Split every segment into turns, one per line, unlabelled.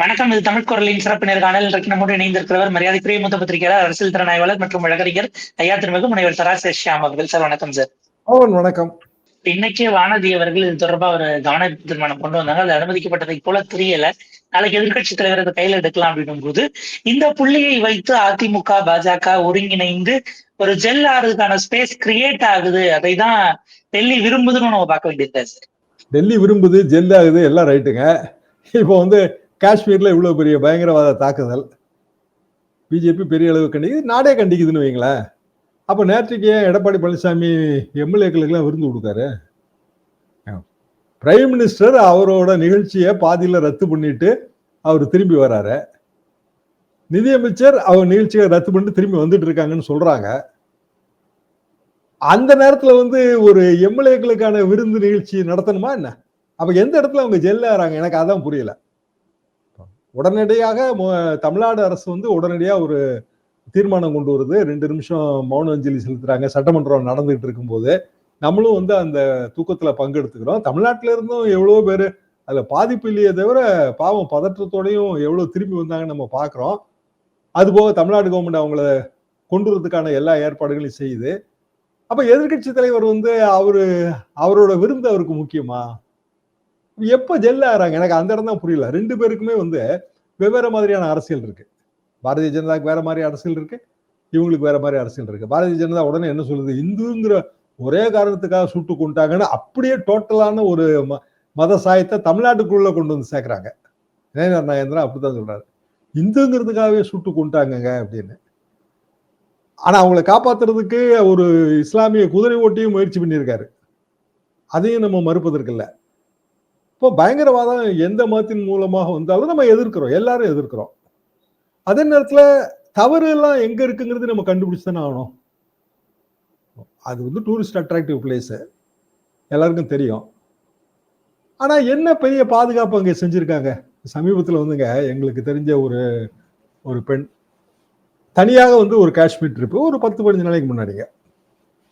வணக்கம் இது தமிழ் குரலின் சிறப்பு நேர்காணல் இன்றைக்கு நம்மோடு இணைந்திருக்கிறவர் மரியாதைக்குரிய மூத்த பத்திரிகையாளர் அரசியல் திறனாய்வாளர் மற்றும் வழக்கறிஞர் ஐயா திருமகு முனைவர் தராசு ஷியாம் அவர்கள். சார் வணக்கம் சார்.
வணக்கம்.
இன்னைக்கு வானதி அவர்கள் இது தொடர்பா ஒரு கவன தீர்மானம் கொண்டு வந்தாங்க. அது அனுமதிக்கப்பட்டதை போல தெரியல. நாளைக்கு எதிர்கட்சி தலைவர் அதை கையில எடுக்கலாம் அப்படின்னும் போது இந்த புள்ளியை வைத்து அதிமுக பாஜக ஒருங்கிணைந்து ஒரு ஜெல் ஆறதுக்கான ஸ்பேஸ் கிரியேட் ஆகுது. அதை தான் டெல்லி விரும்புதுன்னு நம்ம பார்க்க வேண்டியது சார்.
டெல்லி விரும்புது ஜெல் ஆகுது எல்லாம் ரைட்டுங்க இப்போ வந்து காஷ்மீரில் இவ்வளோ பெரிய பயங்கரவாத தாக்குதல். பிஜேபி பெரிய அளவு கண்டிக்குது நாடே கண்டிக்குதுன்னு வைங்களேன். அப்போ நேற்றுக்கு ஏன் எடப்பாடி பழனிசாமி எம்எல்ஏக்களுக்கெல்லாம் விருந்து கொடுக்காரு பிரைம் மினிஸ்டர் அவரோட நிகழ்ச்சியை பாதியில் ரத்து பண்ணிட்டு அவர் திரும்பி வராரு. நிதியமைச்சர் அவர் நிகழ்ச்சியை ரத்து பண்ணிட்டு திரும்பி வந்துட்டு இருக்காங்கன்னு சொல்றாங்க. அந்த நேரத்தில் வந்து ஒரு எம்எல்ஏக்களுக்கான விருந்து நிகழ்ச்சி நடத்தணுமா என்ன? அப்போ எந்த இடத்துல அவங்க ஜெல்லாறாங்க எனக்கு அதான் புரியல. உடனடியாக தமிழ்நாடு அரசு வந்து உடனடியாக ஒரு தீர்மானம் கொண்டு வருது. ரெண்டு நிமிஷம் மௌன அஞ்சலி செலுத்துறாங்க. சட்டமன்றம் நடந்துகிட்டு இருக்கும்போது நம்மளும் வந்து அந்த தூக்கத்துல பங்கெடுத்துக்கிறோம். தமிழ்நாட்டில இருந்தும் எவ்வளோ பேர் அதுல பாதிப்பு இல்லையே தவிர பாவம் பதற்றத்தோடையும் எவ்வளவு திரும்பி வந்தாங்கன்னு நம்ம பாக்குறோம். அது போக தமிழ்நாடு கவர்மெண்ட் அவங்கள கொண்டு வரதுக்கான எல்லா ஏற்பாடுகளையும் செய்யுது. அப்ப எதிர்கட்சி தலைவர் வந்து அவரு அவரோட விருந்து அவருக்கு முக்கியமா? எப்ப ஜெல்ல ஆறாங்க? எனக்கு அந்த இடம் தான் புரியல. ரெண்டு பேருக்குமே வந்து வெவ்வேறு மாதிரியான அரசியல் இருக்கு. பாரதிய ஜனதாக்கு வேற மாதிரி அரசியல் இருக்கு. இவங்களுக்கு வேற மாதிரி அரசியல் இருக்கு. பாரதிய ஜனதா உடனே என்ன சொல்லுது? இந்துங்கிற ஒரே காரணத்துக்காக சுட்டு கொண்டாங்கன்னு அப்படியே டோட்டலான ஒரு மத சாயத்தை தமிழ்நாட்டுக்குள்ள கொண்டு வந்து சேர்க்குறாங்க. இளைஞர் நாயந்திரன் அப்படித்தான் சொல்றாரு. இந்துங்கிறதுக்காகவே சுட்டு கொண்டாங்கங்க அப்படின்னு. ஆனா அவங்களை காப்பாத்துறதுக்கு ஒரு இஸ்லாமிய குதிரை ஓட்டியும் முயற்சி பண்ணியிருக்காரு. அதையும் நம்ம மறுப்பதற்கு இல்லை. இப்போ பயங்கரவாதம் எந்த மதத்தின் மூலமாக வந்தாலும் நம்ம எதிர்க்கிறோம் எல்லாரும் எதிர்க்கிறோம். அதே நேரத்தில் தவறு எல்லாம் எங்கே இருக்குங்கிறது நம்ம கண்டுபிடிச்சு தானே ஆகணும். அது வந்து டூரிஸ்ட் அட்ராக்டிவ் பிளேஸு எல்லாருக்கும் தெரியும். ஆனால் என்ன பெரிய பாதுகாப்பு அங்கே செஞ்சுருக்காங்க? சமீபத்தில் வந்துங்க எங்களுக்கு தெரிஞ்ச ஒரு ஒரு பெண். தனியாக வந்து ஒரு காஷ்மீர் ட்ரிப்பு ஒரு பத்து பதினஞ்சு நாளைக்கு முன்னாடிங்க.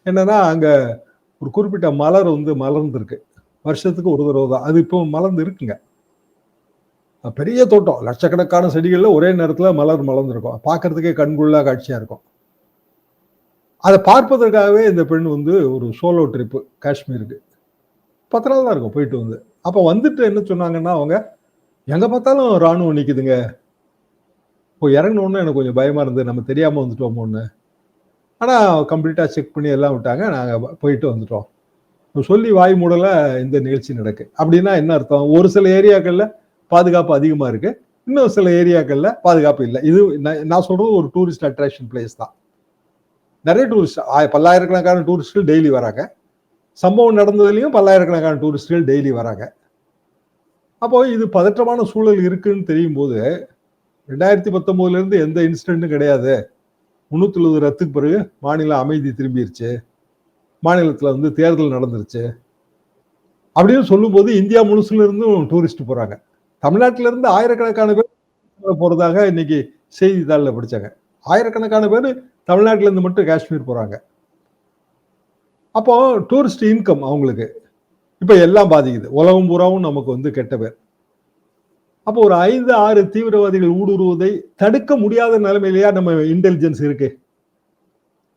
என்னன்னா அங்கே ஒரு குறிப்பிட்ட மலர் வந்து மலர்ந்துருக்கு. வருஷத்துக்கு ஒரு தடவை தான். அது இப்போ மலர்ந்து இருக்குங்க. பெரிய தோட்டம். லட்சக்கணக்கான செடிகளில் ஒரே நேரத்தில் மலர் மலர்ந்துருக்கும். பார்க்கறதுக்கே கண்குள்ளா காட்சியாக இருக்கும். அதை பார்ப்பதற்காகவே இந்த பெண் வந்து ஒரு சோலோ ட்ரிப்பு காஷ்மீருக்கு. பத்து நாள் தான் இருக்கும் போயிட்டு வந்து. அப்போ வந்துட்டு என்ன சொன்னாங்கன்னா அவங்க எங்கே பார்த்தாலும் ராணுவம் நிற்குதுங்க இப்போ இறங்கணுன்னு எனக்கு கொஞ்சம் பயமாக இருந்தது. நம்ம தெரியாமல் வந்துட்டோமோன்னு. ஆனால் கம்ப்ளீட்டாக செக் பண்ணி எல்லாம் விட்டாங்க. நாங்கள் போயிட்டு வந்துட்டோம். சொல்லி வாய் மூடல இந்த நிகழ்ச்சி நடக்கு. அப்படின்னா என்ன அர்த்தம்? ஒரு சில ஏரியாக்கள்ல பாதுகாப்பு அதிகமா இருக்கு. இன்னும் சில ஏரியாக்கள்ல பாதுகாப்பு இல்லை. இது நான் சொல்றது ஒரு டூரிஸ்ட் அட்ராக்ஷன் பிளேஸ் தான். நிறைய டூரிஸ்ட் பல்லாயிரக்கணக்கான டூரிஸ்ட்கள் டெய்லி வராங்க. சம்பவம் நடந்ததுலையும் பல்லாயிரக்கணக்கான டூரிஸ்ட்கள் டெய்லி வராங்க. அப்போ இது பதற்றமான சூழல் இருக்குன்னு தெரியும் போது ரெண்டாயிரத்தி பத்தொம்போதுலேருந்து எந்த இன்சிடென்ட்டும் கிடையாது. முன்னூற்றி எழுபது ரத்துக்கு பிறகு மாநில அமைதி திரும்பிடுச்சு மாநிலத்தில் வந்து தேர்தல் நடந்துருச்சு. அப்படின்னு சொல்லும்போது இந்தியா முழுசுல இருந்தும் டூரிஸ்ட் போகிறாங்க தமிழ்நாட்டில இருந்து ஆயிரக்கணக்கான பேர் போகிறதாக இன்னைக்கு செய்தித்தாளில் படிச்சாங்க. ஆயிரக்கணக்கான பேர் தமிழ்நாட்டிலேருந்து மட்டும் காஷ்மீர் போகிறாங்க அப்போ டூரிஸ்ட் இன்கம் அவங்களுக்கு. இப்போ எல்லாம் பாதிக்குது. உலகம் பூராவும் நமக்கு வந்து கெட்ட பேர். அப்போ ஒரு ஐந்து ஆறு தீவிரவாதிகள் ஊடுருவதை தடுக்க முடியாத நிலைமையிலேயா நம்ம இன்டெலிஜென்ஸ் இருக்குது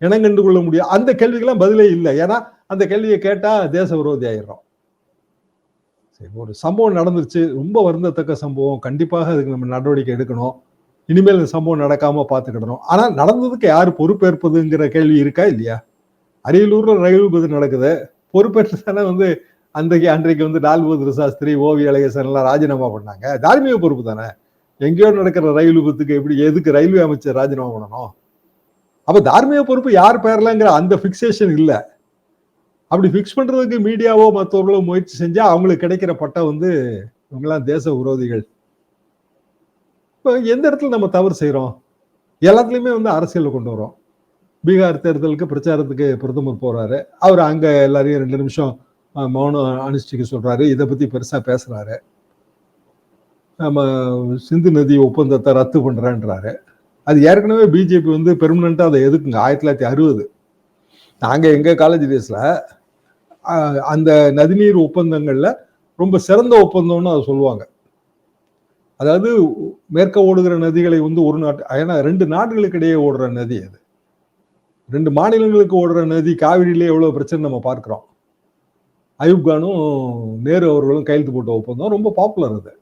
இனம் கண்டு கொள்ள முடியும். அந்த கேள்விக்கெல்லாம் பதிலே இல்லை. ஏன்னா அந்த கேள்வியை கேட்டால் தேச விரோதி ஆயிடுறோம். சரி ஒரு சம்பவம் நடந்துருச்சு. ரொம்ப வருந்தத்தக்க சம்பவம். கண்டிப்பாக அதுக்கு நம்ம நடவடிக்கை எடுக்கணும். இனிமேல் இந்த சம்பவம் நடக்காம பார்த்துக்கிடணும். ஆனால் நடந்ததுக்கு யார் பொறுப்பேற்பதுங்கிற கேள்வி இருக்கா இல்லையா? அரியலூரில் ரயில் விபத்து நடக்குது. பொறுப்பேற்று தானே வந்து அன்றைக்கு அன்றைக்கு வந்து லால்பகதூர் சாஸ்திரி ஓவி அழகேசன் எல்லாம் ராஜினாமா பண்ணாங்க. தார்மீக பொறுப்பு தானே? எங்கேயோ நடக்கிற ரயில் விபத்துக்கு எப்படி எதுக்கு ரயில்வே அமைச்சர் ராஜினாமா பண்ணணும்? அப்ப தார்மீக பொறுப்பு யார் பெயர்லங்கிற அந்த பிக்சேஷன் இல்லை. அப்படி ஃபிக்ஸ் பண்றதுக்கு மீடியாவோ மற்றவர்களோ முயற்சி செஞ்சா அவங்களுக்கு கிடைக்கிற பட்டம் வந்து இவங்கெல்லாம் தேச விரோதிகள். இப்போ எந்த இடத்துல நம்ம தவறு செய்யறோம் எல்லாத்துலயுமே வந்து அரசியல் கொண்டு வரோம் பீகார் தேர்தலுக்கு பிரச்சாரத்துக்கு பிரதமர் போறாரு. அவர் அங்க எல்லாரையும் ரெண்டு நிமிஷம் மௌனம் அனுஷ்டிக்க சொல்றாரு. இதை பத்தி பெருசா பேசுறாரு. நம்ம சிந்து நதி ஒப்பந்தத்தை ரத்து பண்றேன்றாரு. அது ஏற்கனவே பிஜேபி வந்து பெர்மனண்ட்டாக அதை எதுக்குங்க? ஆயிரத்தி தொள்ளாயிரத்தி அறுபது. நாங்கள் எங்கள் காலேஜ் டேஸில் அந்த நதிநீர் ஒப்பந்தங்களில் ரொம்ப சிறந்த ஒப்பந்தம்னு அதை சொல்லுவாங்க. அதாவது மேற்க ஓடுகிற நதிகளை வந்து ஒரு நாட்டு ஏன்னா ரெண்டு நாடுகளுக்கு இடையே ஓடுற நதி அது. ரெண்டு மாநிலங்களுக்கு ஓடுற நதி காவிரியிலே எவ்வளோ பிரச்சனை நம்ம பார்க்குறோம். அயூப்கானும் நேரு அவர்களும் கையெழுத்து போட்ட ஒப்பந்தம் ரொம்ப பாப்புலர் அது.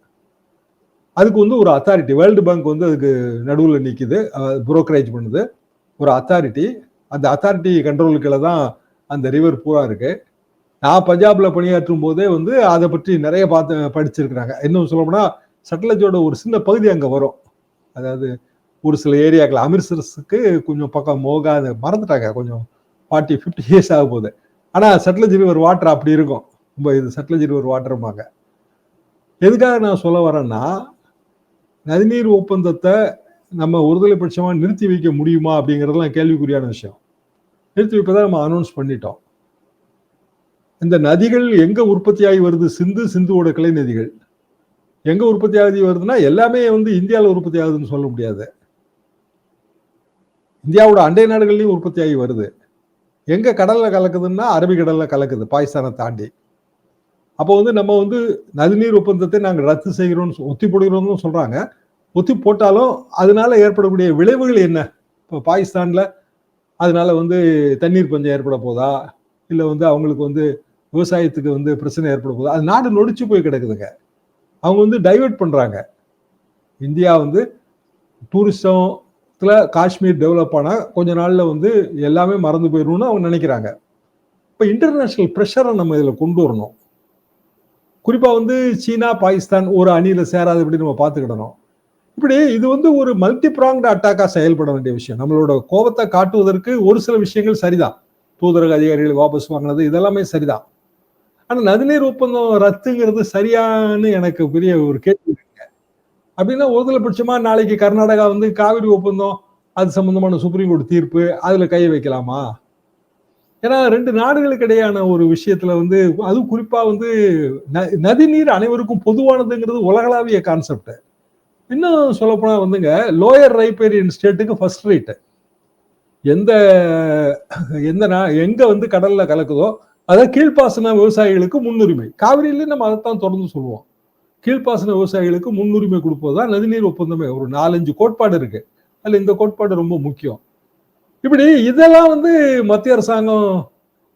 அதுக்கு வந்து ஒரு அத்தாரிட்டி வேர்ல்டு பேங்க் வந்து அதுக்கு நடுவில் நிற்குது புரோக்கரேஜ் பண்ணுது. ஒரு அத்தாரிட்டி அந்த அத்தாரிட்டி கண்ட்ரோலுக்குள்ள தான் அந்த ரிவர் பூரா இருக்கு. நான் பஞ்சாப்ல பணியாற்றும் போதே வந்து அதை பற்றி நிறைய பார்த்து படிச்சிருக்கிறாங்க. இன்னும் சொல்லப்போனால் சட்லஜோட ஒரு சின்ன பகுதி அங்கே வரும். அதாவது ஒரு சில ஏரியாக்கள் அமிர்தசரஸுக்கு கொஞ்சம் பக்கம் மோகா அதை மறந்துட்டாங்க. கொஞ்சம் ஃபார்ட்டி ஃபிஃப்டி இயர்ஸ் ஆக போகுது. ஆனால் சட்லஜ் ரிவர் வாட்டர் அப்படி இருக்கும். ரொம்ப இது சட்லஜ் ரிவர் வாட்டருமாங்க எதுக்காக நான் சொல்ல வரேன்னா நதிநீர் ஒப்பந்தத்தை நம்ம ஒருதலை பட்சமாக நிறுத்தி வைக்க முடியுமா அப்படிங்கிறதெல்லாம் கேள்விக்குறியான விஷயம். நிறுத்தி வைப்பதை நம்ம அனௌன்ஸ் பண்ணிட்டோம். இந்த நதிகள் எங்கே உற்பத்தி ஆகி வருது? சிந்து சிந்துவோட கிளை நதிகள். எங்கே உற்பத்தி ஆகி வருதுன்னா எல்லாமே வந்து இந்தியாவில் உற்பத்தி ஆகுதுன்னு சொல்ல முடியாது. இந்தியாவோட அண்டை நாடுகள்லையும் உற்பத்தி ஆகி வருது. எங்கே கடலில் கலக்குதுன்னா அரபிக்கடலில் கலக்குது பாகிஸ்தானை தாண்டி. அப்போ வந்து நம்ம வந்து நதிநீர் ஒப்பந்தத்தை நாங்கள் ரத்து செய்கிறோம்னு சொ- ஒத்தி போடுகிறோம்னு சொல்கிறாங்க ஒத்தி போட்டாலும் அதனால ஏற்படக்கூடிய விளைவுகள் என்ன? இப்போ பாகிஸ்தானில் அதனால வந்து தண்ணீர் பஞ்சம் ஏற்பட போதா? இல்லை வந்து அவங்களுக்கு வந்து விவசாயத்துக்கு வந்து பிரச்சனை ஏற்பட போதா? அது நாடு நொடிச்சு போய் கிடக்குதுங்க. அவங்க வந்து டைவர்ட் பண்ணுறாங்க இந்தியா வந்து டூரிசத்தில் காஷ்மீர் டெவலப் ஆனால் கொஞ்ச நாளில் வந்து எல்லாமே மறந்து போயிடும்னு அவங்க நினைக்கிறாங்க. இப்போ இன்டர்நேஷ்னல் ப்ரெஷரை நம்ம இதில் கொண்டு வரணும். குறிப்பாக வந்து சீனா பாகிஸ்தான் ஒரு அணியில சேராதபடி நம்ம பார்த்துக்கிடணும். இப்படி இது வந்து ஒரு மல்டி ப்ராங்க்டு அட்டாக்காக செயல்பட வேண்டிய விஷயம். நம்மளோட கோபத்தை காட்டுவதற்கு ஒரு சில விஷயங்கள் சரிதான். தூதரக அதிகாரிகள் வாபஸ் வாங்கினது இதெல்லாமே சரிதான். ஆனால் நதிநீர் ஒப்பந்தம் ரத்துங்கிறது சரியானு எனக்கு பெரிய ஒரு கேள்வி இருக்குங்க அப்படின்னா ஒருதலை பட்சமா நாளைக்கு கர்நாடகா வந்து காவிரி ஒப்பந்தம் அது சம்பந்தமான சுப்ரீம் கோர்ட் தீர்ப்பு அதுல கை வைக்கலாமா? ஏன்னா ரெண்டு நாடுகளுக்கு இடையான ஒரு விஷயத்துல வந்து அதுவும் குறிப்பா வந்து ந- நதிநீர் அனைவருக்கும் பொதுவானதுங்கிறது உலகளாவிய கான்செப்ட் இன்னும் சொல்லப்போனா வந்துங்க லோயர் ரைப்பேரியன் ஸ்டேட்டுக்கு ஃபர்ஸ்ட் ரைட்டு எந்த எந்த நா- எங்க வந்து கடல்ல கலக்குதோ அதான் கீழ்ப்பாசன விவசாயிகளுக்கு முன்னுரிமை. காவிரியிலேயே நம்ம அதைத்தான் தொடர்ந்து சொல்லுவோம். கீழ்ப்பாசன விவசாயிகளுக்கு முன்னுரிமை கொடுப்பதுதான் நதிநீர் ஒப்பந்தமே. ஒரு நாலஞ்சு கோட்பாடு இருக்கு. அதுல இந்த கோட்பாடு ரொம்ப முக்கியம். இப்படி இதெல்லாம் வந்து மத்திய அரசாங்கம்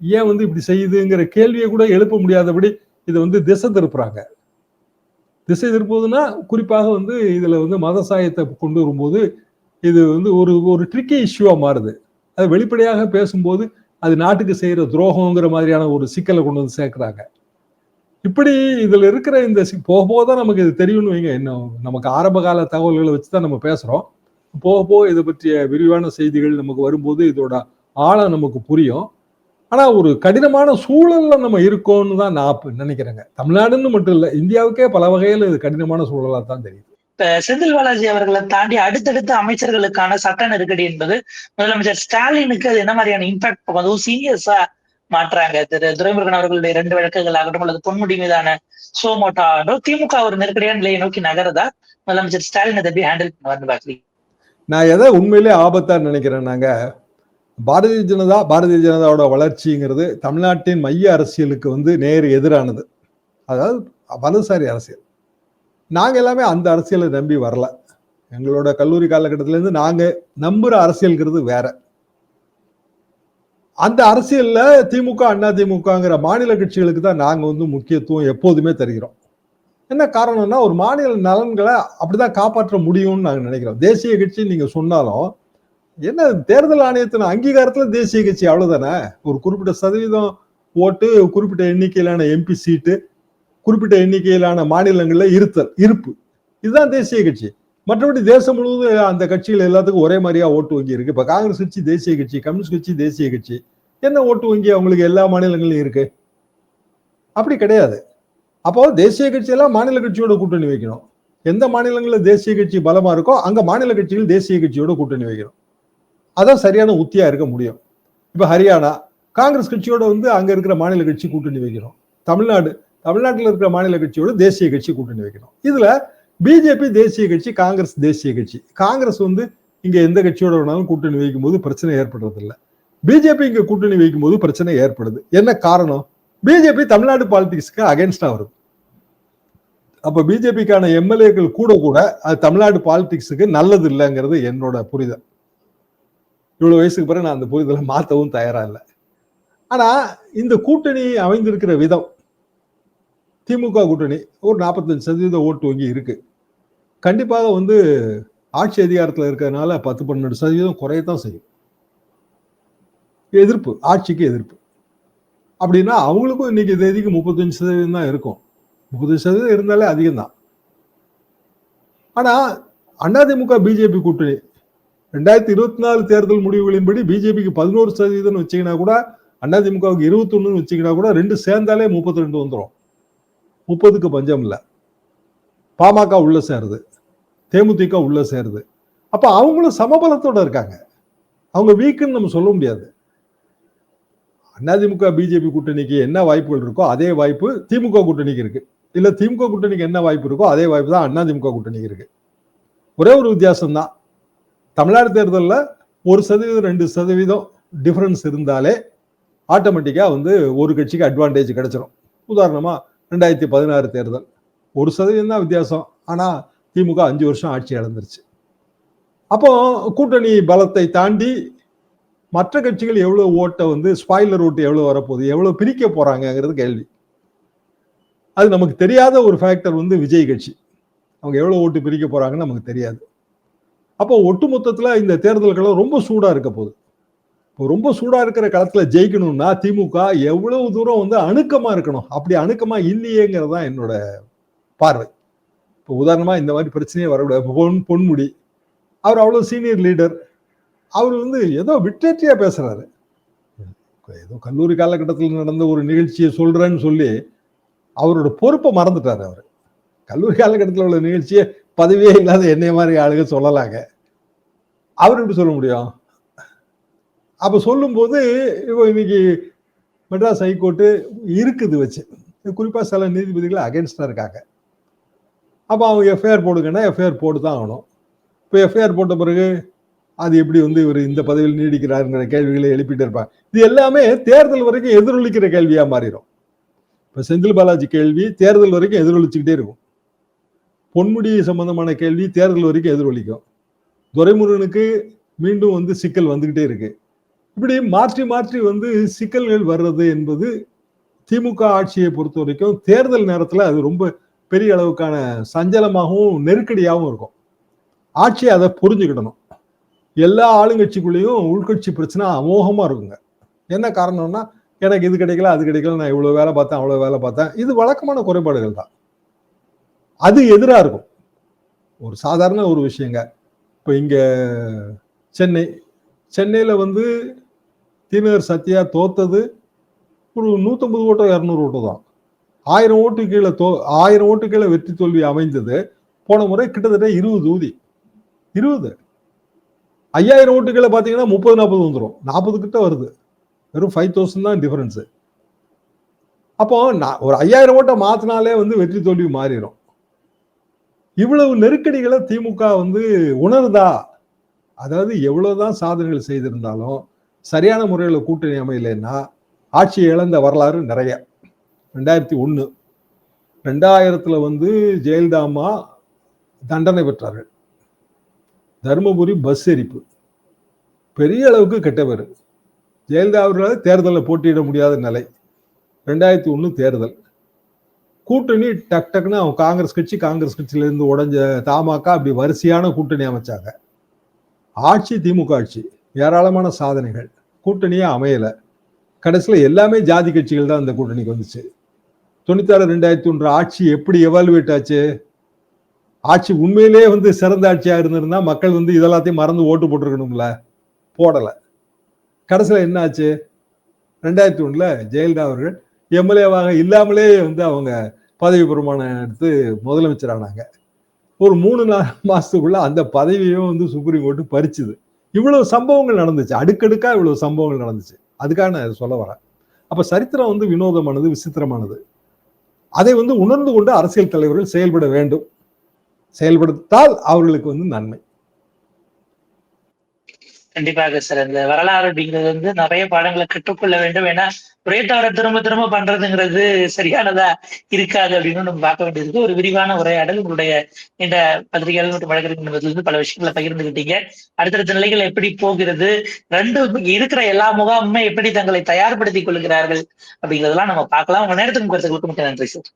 ஏன் வந்து இப்படி செய்யுதுங்கிற கேள்வியை கூட எழுப்ப முடியாதபடி இதை வந்து திசை திருப்புறாங்க. திசை திருப்புவதுன்னா குறிப்பாக வந்து இதுல வந்து மத சாயத்தை கொண்டு வரும்போது இது வந்து ஒரு ஒரு ட்ரிக்கி இஷ்யூவா மாறுது. அது வெளிப்படையாக பேசும்போது அது நாட்டுக்கு செய்யற துரோகங்கிற மாதிரியான ஒரு சிக்கலை கொண்டு வந்து சேர்க்கிறாங்க. இப்படி இதுல இருக்கிற இந்த போக போக தான் நமக்கு இது தெரியும்னு வைங்க. இன்னும் நமக்கு ஆரம்ப கால தகவல்களை வச்சு தான் நம்ம பேசுறோம். போக போக இதை பற்றிய விரிவான செய்திகள் நமக்கு வரும்போது இதோட ஆழம் நமக்கு புரியும். ஆனா ஒரு கடினமான சூழல்ல நம்ம இருக்கோம்னு தான் நான் நினைக்கிறேங்க. தமிழ்நாடுன்னு மட்டும் இல்ல இந்தியாவுக்கே பல வகையில இது கடினமான சூழலாக தான் தெரியுது.
இப்ப செந்தில் பாலாஜி அவர்களை தாண்டி அடுத்தடுத்த அமைச்சர்களுக்கான சட்ட நெருக்கடி என்பது முதலமைச்சர் ஸ்டாலினுக்கு அது என்ன மாதிரியான இம்பாக்ட் அதுவும் சீனியர்ஸா மாற்றாங்க. திரு துரைமுருகன் அவர்களுடைய ரெண்டு வழக்குகள் ஆகட்டும் அல்லது பொன்முடி மீதான சோமோட்டா ஆகட்டும் திமுக ஒரு நெருக்கடியான நிலையை நோக்கி நகரதா முதலமைச்சர் ஸ்டாலின் அதை ஹேண்டில் பண்ணுவார்னு பாக்குறீங்க
நான் எதை உண்மையிலே ஆபத்தா நினைக்கிறேன் நாங்க? பாரதிய ஜனதா பாரதிய ஜனதாவோட வளர்ச்சிங்கிறது தமிழ்நாட்டின் மைய அரசியலுக்கு வந்து நேர் எதிரானது. அதாவது வலதுசாரி அரசியல். நாங்க எல்லாமே அந்த அரசியலை நம்பி வரல. எங்களோட கல்லூரி காலகட்டத்திலேருந்து நாங்கள் நாங்க நம்புற அரசியல்ங்கிறது வேற. அந்த அரசியல்ல திமுக அண்ணா திமுகங்கிற மாநில கட்சிகளுக்கு தான் நாங்க வந்து முக்கியத்துவம் எப்போதுமே தருகிறோம். என்ன காரணம்னா ஒரு மாநில நலன்களை அப்படிதான் காப்பாற்ற முடியும்னு நாங்கள் நினைக்கிறோம். தேசிய கட்சி நீங்க சொன்னாலும் என்ன தேர்தல் ஆணையத்தின் அங்கீகாரத்துல தேசிய கட்சி அவ்வளவுதானே? ஒரு குறிப்பிட்ட சதவீதம் ஓட்டு குறிப்பிட்ட எண்ணிக்கையிலான எம்பி சீட்டு குறிப்பிட்ட எண்ணிக்கையிலான மாநிலங்களில் இருத்தல் இருப்பு. இதுதான் தேசிய கட்சி. மற்றபடி தேசம் முழுவதும் அந்த கட்சிகள் எல்லாத்துக்கும் ஒரே மாதிரியா ஓட்டு வங்கி இருக்கு. இப்ப காங்கிரஸ் கட்சி தேசிய கட்சி கம்யூனிஸ்ட் கட்சி தேசிய கட்சி. என்ன ஓட்டு வங்கி அவங்களுக்கு எல்லா மாநிலங்களிலும் இருக்கு? அப்படி கிடையாது. அப்போ தேசிய கட்சியெல்லாம் மாநில கட்சியோட கூட்டணி வைக்கணும். எந்த மாநிலங்களில் தேசிய கட்சி பலமா இருக்கோ அங்க மாநில கட்சிகள் தேசிய கட்சியோட கூட்டணி வைக்கணும். அதான் சரியான உத்தியா இருக்க முடியும். இப்போ ஹரியானா காங்கிரஸ் கட்சியோட வந்து அங்க இருக்கிற மாநில கட்சி கூட்டணி வைக்கணும். தமிழ்நாடு தமிழ்நாட்டில் இருக்கிற மாநில கட்சியோட தேசிய கட்சி கூட்டணி வைக்கணும். இதுல பிஜேபி தேசிய கட்சி காங்கிரஸ் தேசிய கட்சி. காங்கிரஸ் வந்து இங்க எந்த கட்சியோட வேணாலும் கூட்டணி வைக்கும்போது பிரச்சனை ஏற்படுறதில்ல. பிஜேபி இங்க கூட்டணி வைக்கும்போது பிரச்சனை ஏற்படுது. என்ன காரணம்? பிஜேபி தமிழ்நாடு பாலிடிக்ஸ்க்கு அகேன்ஸ்டா வரும். அப்போ பிஜேபிக்கான எம்எல்ஏக்கள் கூட கூட அது தமிழ்நாடு பாலிடிக்ஸுக்கு நல்லது இல்லைங்கிறது என்னோட புரிதல். இவ்வளோ வயசுக்கு பிறகு நான் அந்த புரிதலை மாற்றவும் தயாராக இல்லை. ஆனால் இந்த கூட்டணி அமைந்திருக்கிற விதம் திமுக கூட்டணி ஒரு நாற்பத்தஞ்சு சதவீத ஓட்டு வங்கி இருக்கு. கண்டிப்பாக வந்து ஆட்சி அதிகாரத்தில் இருக்கிறதுனால பத்து பன்னெண்டு சதவீதம் குறையத்தான் செய்யும். எதிர்ப்பு ஆட்சிக்கு எதிர்ப்பு. அப்படின்னா அவங்களுக்கும் இன்னைக்கு தேதிக்கு முப்பத்தஞ்சு சதவீதம் தான் இருக்கும். முப்பத்தஞ்சு சதவீதம் இருந்தாலே அதிகம் தான். ஆனா அதிமுக பிஜேபி கூட்டணி ரெண்டாயிரத்தி இருபத்தி நாலு தேர்தல் முடிவுகளின்படி பிஜேபிக்கு பதினோரு சதவீதம் வச்சீங்கன்னா கூட அதிமுகவுக்கு இருபத்தொன்னு வச்சீங்கன்னா கூட ரெண்டு சேர்ந்தாலே முப்பத்தி ரெண்டு வந்துடும் முப்பதுக்கு பஞ்சம் இல்லை. பாமக உள்ள சேருது. தேமுதிக உள்ள சேருது. அப்போ அவங்களும் சமபலத்தோட இருக்காங்க. அவங்க வீக்குன்னு நம்ம சொல்ல முடியாது. அதிமுக பிஜேபி கூட்டணிக்கு என்ன வாய்ப்புகள் இருக்கோ அதே வாய்ப்பு திமுக கூட்டணிக்கு இருக்கு. இல்ல திமுக கூட்டணிக்கு என்ன வாய்ப்பு இருக்கோ அதே வாய்ப்பு தான் அண்ணா திமுக கூட்டணிக்கு இருக்கு. ஒரே ஒரு வித்தியாசம் தான் தமிழ்நாடு தேர்தலில் ஒரு சதவீதம் ரெண்டு சதவீதம் டிஃபரன்ஸ் இருந்தாலே ஆட்டோமேட்டிக்காக வந்து ஒரு கட்சிக்கு அட்வான்டேஜ் கிடைச்சிடும் உதாரணமாக ரெண்டாயிரத்தி பதினாறு தேர்தல். ஒரு சதவீதம் தான் வித்தியாசம். ஆனால் திமுக அஞ்சு வருஷம் ஆட்சி இழந்துருச்சு. அப்போ கூட்டணி பலத்தை தாண்டி மற்ற கட்சிகள் எவ்வளவு ஓட்டை வந்து ஸ்பாய்லர் ஓட்டு எவ்வளவு வரப்போகுது எவ்வளவு பிரிக்க போகிறாங்கங்கிறது கேள்வி. அது நமக்கு தெரியாத ஒரு ஃபேக்டர் வந்து விஜய் கட்சி. அவங்க எவ்வளவு ஓட்டு பிரிக்க போறாங்கன்னு நமக்கு தெரியாது. அப்போ ஒட்டுமொத்தத்தில் இந்த தேர்தல்களை ரொம்ப சூடாக இருக்க போகுது. இப்போ ரொம்ப சூடாக இருக்கிற காலத்தில் ஜெயிக்கணும்னா திமுக எவ்வளவு தூரம் வந்து அணுக்கமாக இருக்கணும். அப்படி அணுக்கமாக இல்லையேங்கிறது தான் என்னோட பார்வை. இப்போ உதாரணமாக இந்த மாதிரி பிரச்சனையே வரக்கூடாது. பொன் பொன்முடி அவர் அவ்வளோ சீனியர் லீடர் அவர் வந்து ஏதோ விட்டேற்றியா பேசுறாரு. ஏதோ கல்லூரி காலகட்டத்தில் நடந்த ஒரு நிகழ்ச்சியை சொல்றேன்னு சொல்லி அவரோட பொறுப்பை மறந்துட்டார் அவர். கல்லூரி காலகட்டத்தில் உள்ள நிகழ்ச்சியை பதவியே இல்லாத என்னைய மாதிரி ஆளுங்க சொல்லலாங்க. அவர் எப்படி சொல்ல முடியும்? அப்போ சொல்லும்போது இப்போ இன்னைக்கு மெட்ராஸ் ஹைகோர்ட்டு இருக்குது வச்சு. குறிப்பாக சில நீதிபதிகள் அகேன்ஸ்டாக இருக்காங்க. அப்போ அவங்க எஃப்ஐஆர் போடுங்கன்னா எஃப்ஐஆர் போட்டு தான் ஆகணும். இப்போ எஃப்ஐஆர் போட்ட பிறகு அது எப்படி வந்து இவர் இந்த பதவியில் நீடிக்கிறாருங்கிற கேள்விகளை எழுப்பிட்டு இருப்பாங்க இது எல்லாமே தேர்தல் வரைக்கும் எதிரொலிக்கிற கேள்வியா மாறிடும். இப்போ செந்தில் பாலாஜி கேள்வி தேர்தல் வரைக்கும் எதிரொலிச்சுக்கிட்டே இருக்கும். பொன்முடி சம்பந்தமான கேள்வி தேர்தல் வரைக்கும் எதிரொலிக்கும். துரைமுருகனுக்கு மீண்டும் வந்து சிக்கல் வந்துகிட்டே இருக்கு. இப்படி மாற்றி மாற்றி வந்து சிக்கல்கள் வர்றது என்பது திமுக ஆட்சியை பொறுத்த வரைக்கும் தேர்தல் நேரத்தில் அது ரொம்ப பெரிய அளவுக்கான சஞ்சலமாகவும் நெருக்கடியாகவும் இருக்கும். ஆட்சி அதை புரிஞ்சுக்கிடணும். எல்லா ஆளுங்கட்சிக்குள்ளேயும் உள்கட்சி பிரச்சனை அமோகமாக இருக்குங்க. என்ன காரணம்னா எனக்கு இது கிடைக்கல அது கிடைக்கல நான் இவ்வளோ வேலை பார்த்தேன் அவ்வளோ வேலை பார்த்தேன். இது வழக்கமான குறைபாடுகள் தான். அது எதிராக இருக்கும். ஒரு சாதாரண ஒரு விஷயங்க. இப்போ இங்கே சென்னை சென்னையில் வந்து தீநகர் சத்யா தோத்தது ஒரு நூற்றம்பது ஓட்டோ இரநூறு ஓட்டோ தான். ஆயிரம் ஓட்டு கீழே தோ ஆயிரம் ஓட்டு கீழே வெற்றி தோல்வி அமைந்தது. போன முறை கிட்டத்தட்ட இருபது ஊதி இருபது. ஐயாயிரம் ஓட்டுகளை பார்த்தீங்கன்னா முப்பது நாற்பது வந்துடும் நாற்பது கிட்ட வருது. வெறும் ஃபைவ் தௌசண்ட் தான் டிஃபரன்ஸு அப்போ நான் ஒரு ஐயாயிரம் ஓட்டை மாற்றினாலே வந்து வெற்றி தோல்வி மாறிடும் இவ்வளவு நெருக்கடிகளை திமுக வந்து உணருதா? அதாவது எவ்வளவுதான் சாதனைகள் செய்திருந்தாலும் சரியான முறையில் கூட்டணி அமையலைன்னா ஆட்சியை இழந்த வரலாறு நிறைய. ரெண்டாயிரத்தி ஒன்று ரெண்டாயிரத்தில் வந்து ஜெயலலிதா அம்மா தண்டனை பெற்றார்கள். தருமபுரி பஸ் எரிப்பு. பெரிய அளவுக்கு கெட்டவர். ஜெயலலிதா அவர்களால் தேர்தலில் போட்டியிட முடியாத நிலை. ரெண்டாயிரத்தி ஒன்று தேர்தல். கூட்டணி டக் டக்குன்னு அவங்க காங்கிரஸ் கட்சி காங்கிரஸ் கட்சியிலேருந்து உடஞ்ச தமாக அப்படி வரிசையான கூட்டணி அமைச்சாங்க. ஆட்சி திமுக ஆட்சி. ஏராளமான சாதனைகள். கூட்டணியே அமையலை. கடைசியில் எல்லாமே ஜாதி கட்சிகள் தான் அந்த கூட்டணிக்கு வந்துச்சு. தொண்ணூத்தாறு ரெண்டாயிரத்தி ஒன்று ஆட்சி எப்படி எவால்வேட் ஆச்சு? ஆட்சி உண்மையிலே வந்து சிறந்த ஆட்சியாக இருந்திருந்தா மக்கள் வந்து இதெல்லாத்தையும் மறந்து ஓட்டு போட்டிருக்கணும்ல? போடலை. கடைசியில் என்ன ஆச்சு ரெண்டாயிரத்தி ஒன்றில் ஜெயலலிதா அவர்கள் எம்எல்ஏவாக இல்லாமலே வந்து அவங்க பதவி பிரமாணம் எடுத்து முதலமைச்சர் ஆனாங்க ஒரு மூணு நாலு மாதத்துக்குள்ளே அந்த பதவியும் வந்து சுப்ரீம் கோர்ட்டு பறிச்சுது. இவ்வளவு சம்பவங்கள் நடந்துச்சு. அடுக்கடுக்கா இவ்வளவு சம்பவங்கள் நடந்துச்சு. அதுக்காக நான் சொல்ல வரேன். அப்போ சரித்திரம் வந்து வினோதமானது விசித்திரமானது. அதை வந்து உணர்ந்து கொண்டு அரசியல் தலைவர்கள் செயல்பட வேண்டும். செயல்படுத்தால் அவர்களுக்கு வந்து நன்மை.
கண்டிப்பாக சார் இந்த வரலாறு அப்படிங்கிறது வந்து நிறைய பாடங்களை கற்றுக்கொள்ள வேண்டும். ஏன்னா ஒரே தவிர திரும்ப திரும்ப பண்றதுங்கிறது சரியானதா இருக்காது அப்படின்னு நம்ம பார்க்க வேண்டியது ஒரு விரிவான உரையாடல் உங்களுடைய இந்த பத்திரிகைகள் மற்றும் வழக்கறிஞர் பல விஷயங்களை பகிர்ந்துகிட்டீங்க. அடுத்தடுத்த நிலைகள் எப்படி போகிறது? ரெண்டு இருக்கிற எல்லா முகாமுமே எப்படி தங்களை தயார்படுத்திக் கொள்கிறார்கள் அப்படிங்கிறதெல்லாம் நம்ம பார்க்கலாம். உங்க நேரத்துக்கு கருத்துக்களுக்கு மிக்க நன்றி சார்.